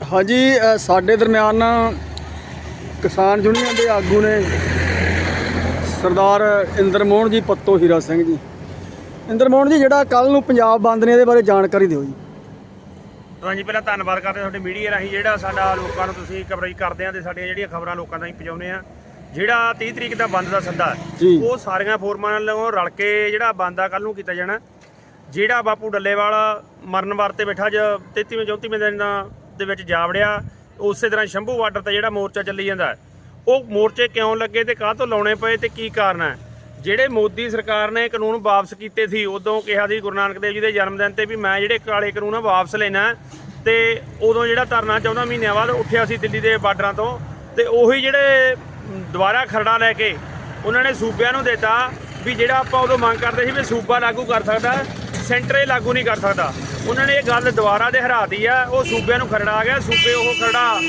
ਹਾਂਜੀ ਸਾਡੇ ਦਰਮਿਆਨ ਕਿਸਾਨ ਯੂਨੀਅਨ ਦੇ ਆਗੂ ਨੇ ਸਰਦਾਰ ਇੰਦਰ ਮੋਹਨ ਜੀ ਪੱਤੋ ਹੀਰਾ ਸਿੰਘ ਜੀ। ਇੰਦਰ ਮੋਹਨ ਜੀ ਜਿਹੜਾ ਕੱਲ ਨੂੰ ਪੰਜਾਬ ਬੰਦ ਨੇ ਇਹਦੇ ਬਾਰੇ ਜਾਣਕਾਰੀ ਦਿਓ ਜੀ। ਹਾਂਜੀ ਪਹਿਲਾਂ ਧੰਨਵਾਦ ਕਰਦੇ ਤੁਹਾਡੇ ਮੀਡੀਆ ਰਾਹੀਂ ਜਿਹੜਾ ਸਾਡਾ ਲੋਕਾਂ ਨੂੰ ਤੁਸੀਂ ਕਵਰੇਜ ਕਰਦੇ ਆ ਤੇ ਸਾਡੀਆਂ ਜਿਹੜੀਆਂ ਖਬਰਾਂ ਲੋਕਾਂ ਤਾਈਂ ਪਹੁੰਚਾਉਂਦੇ ਆ ਜਿਹੜਾ 30 ਤਰੀਕ ਦਾ ਬੰਦ ਦਾ ਸੱਦਾ। ਉਹ ਸਾਰੀਆਂ ਫੋਰਮਾਂ ਨਾਲ ਰਲ ਕੇ ਜਿਹੜਾ ਬੰਦ ਆ ਕੱਲ ਨੂੰ ਕੀਤਾ ਜਾਣਾ। ਜਿਹੜਾ ਬਾਪੂ ਡੱਲੇਵਾਲ ਮਰਨ ਵਾਰ ਤੇ ਬੈਠਾ ਜ 33ਵੇਂ 34ਵੇਂ ਦਿਨ ਦਾ- ਦੇ ਵਿੱਚ ਜਾ ਵੜਿਆ, ਉਸੇ ਤਰ੍ਹਾਂ ਸ਼ੰਭੂ ਬਾਰਡਰ ਤੇ ਜਿਹੜਾ ਮੋਰਚਾ ਚੱਲੀ ਜਾਂਦਾ ਉਹ ਮੋਰਚੇ ਕਿਉਂ ਲੱਗੇ ਤੇ ਕਾਹ ਤੋਂ ਲਾਉਣੇ ਪਏ ਤੇ ਕੀ ਕਾਰਨ ਹੈ? ਜਿਹੜੇ ਮੋਦੀ ਸਰਕਾਰ ਨੇ ਕਾਨੂੰਨ ਵਾਪਸ ਕੀਤੇ ਸੀ, ਉਦੋਂ ਕਿਹਾ ਸੀ ਗੁਰੂ ਨਾਨਕ ਦੇਵ ਜੀ ਦੇ ਜਨਮ ਦਿਨ ਤੇ ਵੀ ਮੈਂ ਜਿਹੜੇ ਕਾਲੇ ਕਾਨੂੰਨ ਆ, ਵਾਪਸ ਲੈਣਾ ਤੇ ਉਦੋਂ ਜਿਹੜਾ ਧਰਨਾ 14 ਮਹੀਨਿਆਂ ਬਾਅਦ ਉੱਠਿਆ ਸੀ ਦਿੱਲੀ ਦੇ ਬਾਰਡਰਾਂ ਤੋਂ, ਤੇ ਉਹੀ ਜਿਹੜੇ ਦੁਬਾਰਾ ਖਰੜਾ ਲੈ ਕੇ ਉਹਨਾਂ ਨੇ ਸੂਬਿਆਂ ਨੂੰ ਦਿੱਤਾ ਵੀ ਜਿਹੜਾ ਆਪਾਂ ਉਦੋਂ ਮੰਗ ਕਰਦੇ ਸੀ ਵੀ ਸੂਬਾ ਲਾਗੂ ਕਰ ਸਕਦਾ, ਸੈਂਟਰ ਇਹ ਲਾਗੂ ਨਹੀਂ ਕਰ ਸਕਦਾ। ਉਹਨਾਂ ਨੇ ਇਹ ਗੱਲ ਦੁਬਾਰਾ ਦੇ ਹਰਾਤੀ ਆ ਉਹ ਸੂਬਿਆਂ ਨੂੰ ਖਰੜਾ ਆ ਗਿਆ। ਸੂਬੇ ਉਹ ਖਰੜਾ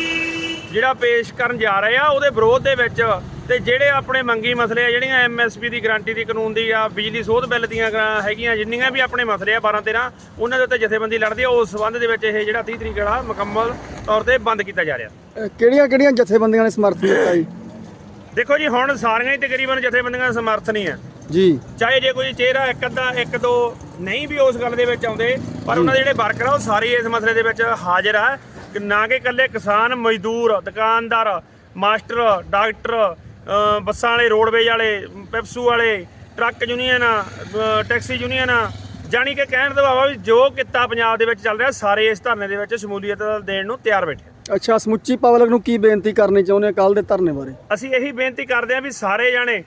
ਜਿਹੜਾ ਪੇਸ਼ ਕਰਨ ਜਾ ਰਹੇ ਆ ਉਹਦੇ ਵਿਰੋਧ ਦੇ ਵਿੱਚ ਤੇ ਜਿਹੜੇ ਆਪਣੇ ਮੰਗੀ ਮਸਲੇ ਆ ਜਿਹੜੀਆਂ ਐਮਐਸਪੀ ਦੀ ਗਾਰੰਟੀ ਦੀ ਕਾਨੂੰਨ ਦੀ ਆ ਬਿਜਲੀ ਸੋਧ ਬਿੱਲ ਦੀਆਂ ਹੈਗੀਆਂ ਜਿੰਨੀਆਂ ਵੀ ਆਪਣੇ ਮਸਲੇ ਆ 12 13 ਉਹਨਾਂ ਦੇ ਉੱਤੇ ਜਥੇਬੰਦੀ ਲੜਦੀ ਆ। ਉਸ ਸਬੰਧ ਦੇ ਵਿੱਚ ਇਹ ਜਿਹੜਾ 30 ਤਰੀਕ ਵਾਲਾ ਮੁਕੰਮਲ ਤੌਰ ਤੇ ਬੰਦ ਕੀਤਾ ਜਾ ਰਿਹਾ। ਕਿਹੜੀਆਂ ਕਿਹੜੀਆਂ ਜਥੇਬੰਦੀਆਂ ਨੇ ਸਮਰਥਨ ਦਿੱਤਾ ਜੀ? ਦੇਖੋ ਜੀ ਹੁਣ ਸਾਰੀਆਂ ਹੀ ਤਕਰੀਬਨ ਜਥੇਬੰਦੀਆਂ ਸਮਰਥਨ ਹੀ ਆ। ਜੀ। ਚਾਹੇ ਜੇ ਕੋਈ ਚਿਹਰਾ ਇੱਕ ਅੱਧਾ ਇੱਕ ਦੋ ਨਹੀਂ ਵੀ ਉਸ ਗੱਲ ਦੇ ਵਿੱਚ ਆਉਂਦੇ ਪਰ ਉਹਨਾਂ ਦੇ ਜਿਹੜੇ ਵਰਕਰ ਆ ਉਹ ਸਾਰੇ ਇਸ ਮਸਲੇ ਦੇ ਵਿੱਚ ਹਾਜ਼ਰ ਆ। ਕਿ ਨਾ ਕਿ ਇਕੱਲੇ ਕਿਸਾਨ ਮਜ਼ਦੂਰ ਦੁਕਾਨਦਾਰ ਮਾਸਟਰ ਡਾਕਟਰ ਬੱਸਾਂ ਵਾਲੇ ਰੋਡਵੇਜ ਵਾਲੇ ਪੈਪਸੂ ਵਾਲੇ ਟਰੱਕ ਯੂਨੀਅਨ ਟੈਕਸੀ ਯੂਨੀਅਨ ਜਾਣੀ ਕਿ ਕਹਿਣ ਦਾ ਭਾਵ ਆ ਵੀ ਜੋ ਕਿੱਤਾ ਪੰਜਾਬ ਦੇ ਵਿੱਚ ਚੱਲ ਰਿਹਾ ਸਾਰੇ ਇਸ ਧਰਨੇ ਦੇ ਵਿੱਚ ਸ਼ਮੂਲੀਅਤ ਦੇਣ ਨੂੰ ਤਿਆਰ ਬੈਠੇ ਅੱਛਾ ਸਮੁੱਚੀ ਪਬਲਿਕ ਨੂੰ ਕੀ ਬੇਨਤੀ ਕਰਨੀ ਚਾਹੁੰਦੇ ਕੱਲ ਦੇ ਧਰਨੇ ਬਾਰੇ। ਅਸੀਂ ਇਹੀ ਬੇਨਤੀ ਕਰਦੇ ਹਾਂ ਵੀ ਸਾਰੇ ਜਾਣੇ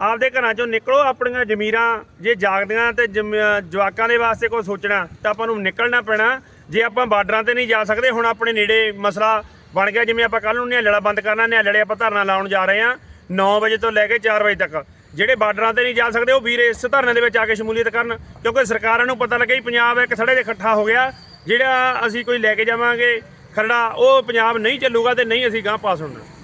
ਆਪਦੇ ਘਰਾਂ ਚੋਂ ਨਿਕਲੋ, ਆਪਣੀਆਂ ਜ਼ਮੀਰਾਂ ਜੇ ਜਾਗਦੀਆਂ ਤੇ ਜਮ- ਜਵਾਕਾਂ ਦੇ ਵਾਸਤੇ ਕੋਈ ਸੋਚਣਾ, ਤਾਂ ਆਪਾਂ ਨੂੰ ਨਿਕਲਣਾ ਪੈਣਾ। ਜੇ ਆਪਾਂ ਬਾਰਡਰਾਂ ਤੇ ਨਹੀਂ ਜਾ ਸਕਦੇ, ਹੁਣ ਆਪਣੇ ਨੇੜੇ ਮਸਲਾ ਬਣ ਗਿਆ, ਜਿਵੇਂ ਆਪਾਂ ਕੱਲ ਨੂੰ ਨਿਹਲੜਾ ਬੰਦ ਕਰਨਾ ਨਿਹਲੜੇ ਆਪਾਂ ਧਰਨਾ ਲਾਉਣ ਜਾ ਰਹੇ ਹਾਂ 9 ਵਜੇ ਤੋਂ ਲੈ ਕੇ 4 ਵਜੇ ਤੱਕ। ਜਿਹੜੇ ਬਾਰਡਰਾਂ ਤੇ ਨਹੀਂ ਜਾ ਸਕਦੇ, ਉਹ ਵੀਰ ਇਸ ਧਰਨੇ ਦੇ ਵਿੱਚ ਆ ਕੇ ਸ਼ਮੂਲੀਅਤ ਕਰਨ, ਕਿਉਂਕਿ ਸਰਕਾਰਾਂ ਨੂੰ ਪਤਾ ਲੱਗਿਆ ਕਿ ਪੰਜਾਬ ਇੱਕ ਥੜੇ ਦੇ ਇਕੱਠਾ ਹੋ ਗਿਆ, ਜਿਹੜਾ ਅਸੀਂ ਕੋਈ ਲੈ ਕੇ ਜਾਵਾਂਗੇ ਖਰੜਾ, ਉਹ ਪੰਜਾਬ ਨਹੀਂ ਚੱਲੂਗਾ ਤੇ ਨਹੀਂ ਅਸੀਂ ਗਾਂ ਪਾਸ ਹੋਣਾ।